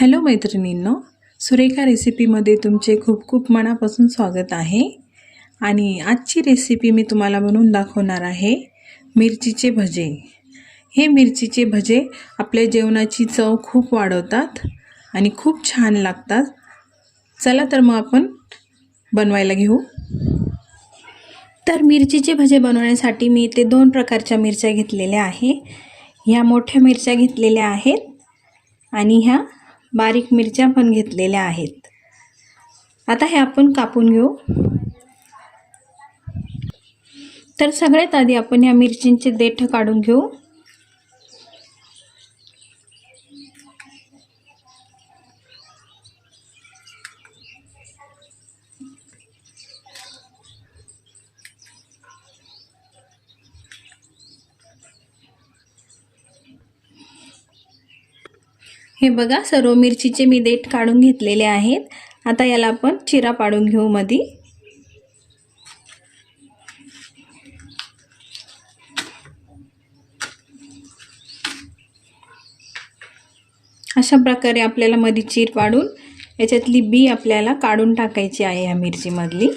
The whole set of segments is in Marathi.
हॅलो मैत्रिणींनो सुरेखा रेसिपीमध्ये तुमचे खूप खूप मनापासून स्वागत आहे. आणि आजची रेसिपी मी तुम्हाला बनवून दाखवणार आहे मिरचीचे भजे. हे मिरचीचे भजे आपल्या जेवणाची चव खूप वाढवतात आणि खूप छान लागतात. चला तर मग आपण बनवायला घेऊ. तर मिरचीचे भजे बनवण्यासाठी मी इथे दोन प्रकारच्या मिरच्या घेतलेल्या आहे. ह्या मोठ्या मिरच्या घेतलेल्या आहेत आणि ह्या बारीक मिरच्या पण घेतलेल्या आहेत. आता हे आपण कापून घेऊ. तर सगळ्यात आधी आपण या मिरचींचे देठ काढून घेऊ. हे बघा सर्व मिरचीचे मी देठ काढून घेतलेले आहेत. आता याला आपण चिरा पाडून घेऊ मधी. अशा प्रकारे आपल्याला मध्ये चीर पाडून याच्यातली बी आपल्याला काढून टाकायची आहे या मिरचीमधली.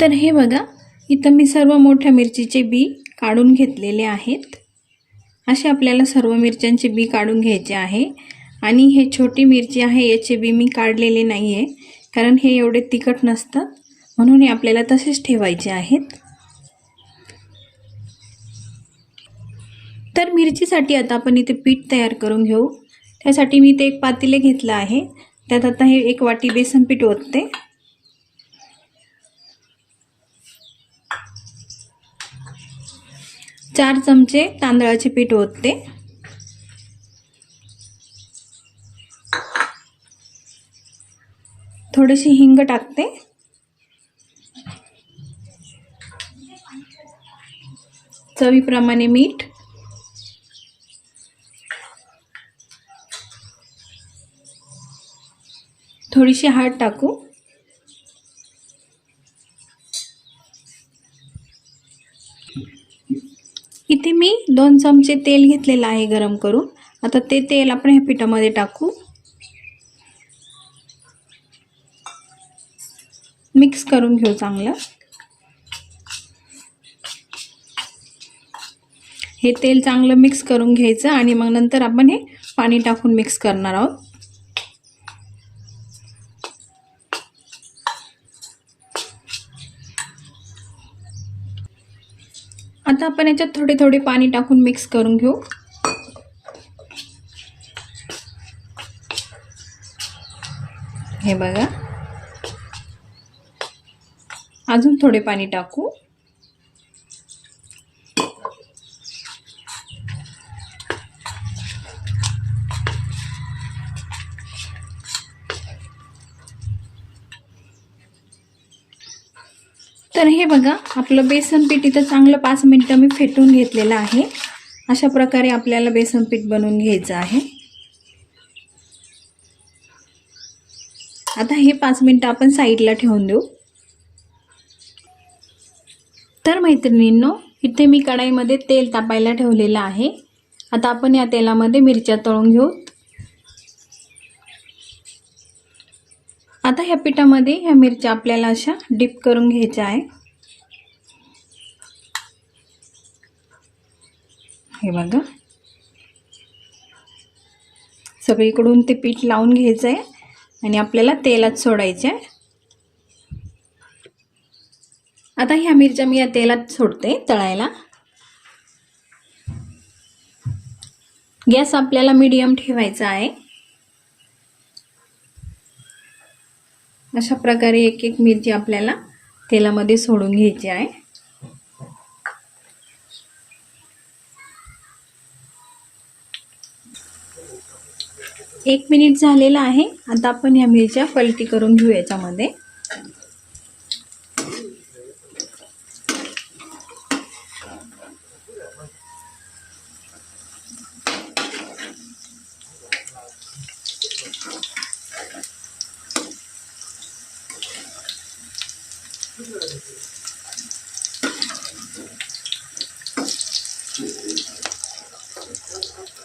तर हे बघा इथं मी सर्व मोठ्या मिरचीचे बी काढून घेतलेले आहेत. असे आपल्याला सर्व मिरच्यांचे बी काढून घ्यायचे आहे. आणि हे छोटी मिरची आहे याचे बी मी काढलेले नाही आहे कारण हे एवढे तिखट नसतात म्हणून हे आपल्याला तसेच ठेवायचे आहेत. तर मिरचीसाठी आता आपण इथे पीठ तयार करून घेऊ. त्यासाठी मी इथे एक पातेले घेतलं आहे. त्यात आता हे एक वाटी बेसन पीठ ओतते. चार चमचे तांदळाचे पीठ ओतते. थोडीशी हिंग टाकते. चवीप्रमाणे मीठ. थोडीशी हळद टाकू. मी दोन चमचे तेल घेतलेलं आहे गरम करून. आता ते तेल आपण ह्या पिठामध्ये टाकू. मिक्स करून घेऊ चांगलं. हे तेल चांगलं मिक्स करून घ्यायचं आणि मग नंतर आपण हे पाणी टाकून मिक्स करणार आहोत. आता आपण याच्यात थोडे थोडे पाणी टाकून मिक्स करून घेऊ. हे बघा. अजून थोडे पाणी टाकू. तर हे बघा आपलं बेसन पीठ इथं चांगलं पाच मिनटं मी फेटून घेतलेलं आहे. अशा प्रकारे आपल्याला बेसन पीठ बनवून घ्यायचं आहे. आता हे पाच मिनटं आपण साईडला ठेवून देऊ. तर मैत्रिणींनो इथे मी कढाईमध्ये तेल तापायला ठेवलेलं आहे. आता आपण या तेलामध्ये मिरच्या तळून घेऊ. आता ह्या पिठामध्ये ह्या मिरच्या आपल्याला अशा डिप करून घ्यायच्या आहे. हे बघा. सगळीकडून ते पीठ लावून घ्यायचं आहे आणि आपल्याला तेलात सोडायचं आहे आता ह्या मिरच्या मी या तेलात सोडते तळायला. गॅस आपल्याला मीडियम ठेवायचा आहे. अशा प्रकारे एक एक मिरची आपल्याला तेलामध्ये सोडून घ्यायची आहे. एक मिनिट झालेला आहे. आता आपण ह्या मिरच्या पलटी करून घेऊ याच्यामध्ये.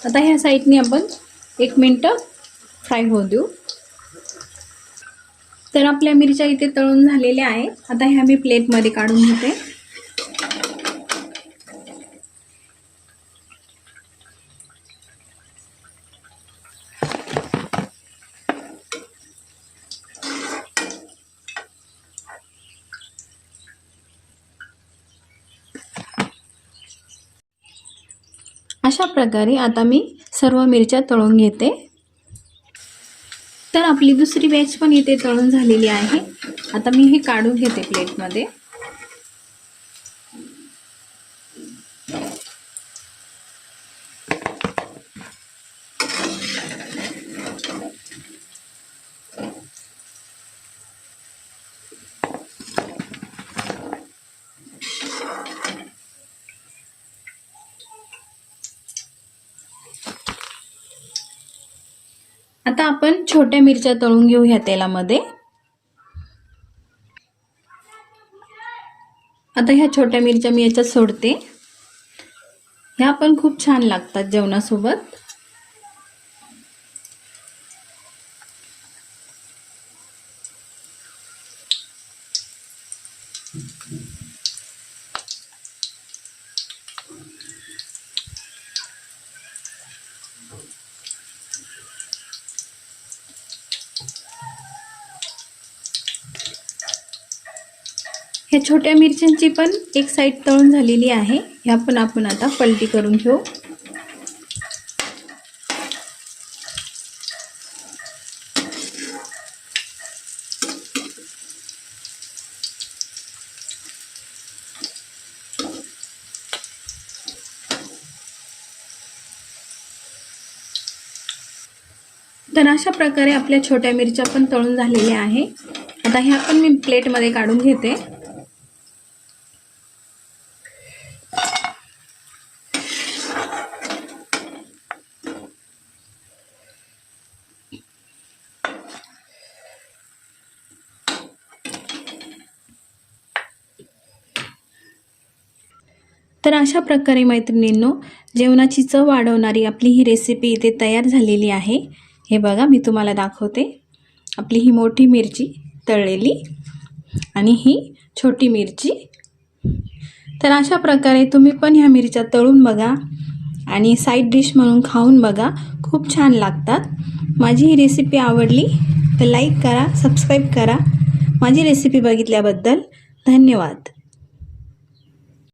आता ह्या साईडनी आपण एक मिनटं फ्राय होऊ देऊ. तर आपल्या मिरच्या इथे तळून झालेल्या आहेत. आता ह्या मी प्लेटमध्ये काढून घेते. अशा प्रकारे आता मी सर्व मिरच्या तळून घेते. तर आपली दुसरी बॅच पण इथे तळून झालेली आहे. आता मी हे काढून घेते प्लेटमध्ये आता आपण छोट्या मिरच्या तळून घेऊ ह्या तेलामध्ये. आता ह्या छोट्या मिरच्या मी याच्यात सोडते. ह्या पण खूप छान लागतात जेवणासोबत. ह्या छोट्या मिरच्यांची पण एक साईड तळून झालेली आहे. ह्या पण आपण आता पलटी करून घेऊ. तर अशा प्रकारे आपल्या छोट्या मिरच्या पण तळून झालेल्या आहे. आता ह्या पण मी प्लेटमध्ये काढून घेते. तर अशा प्रकारे मैत्रिणींनो जेवणाची चव वाढवणारी आपली ही रेसिपी इथे तयार झालेली आहे. हे बघा मी तुम्हाला दाखवते. आपली ही मोठी मिरची तळलेली आणि ही छोटी मिरची. तर अशा प्रकारे तुम्ही पण ह्या मिरच्या तळून बघा आणि साईड डिश म्हणून खाऊन बघा. खूप छान लागतात. माझी ही रेसिपी आवडली तर लाईक करा सबस्क्राईब करा. माझी रेसिपी बघितल्याबद्दल धन्यवाद.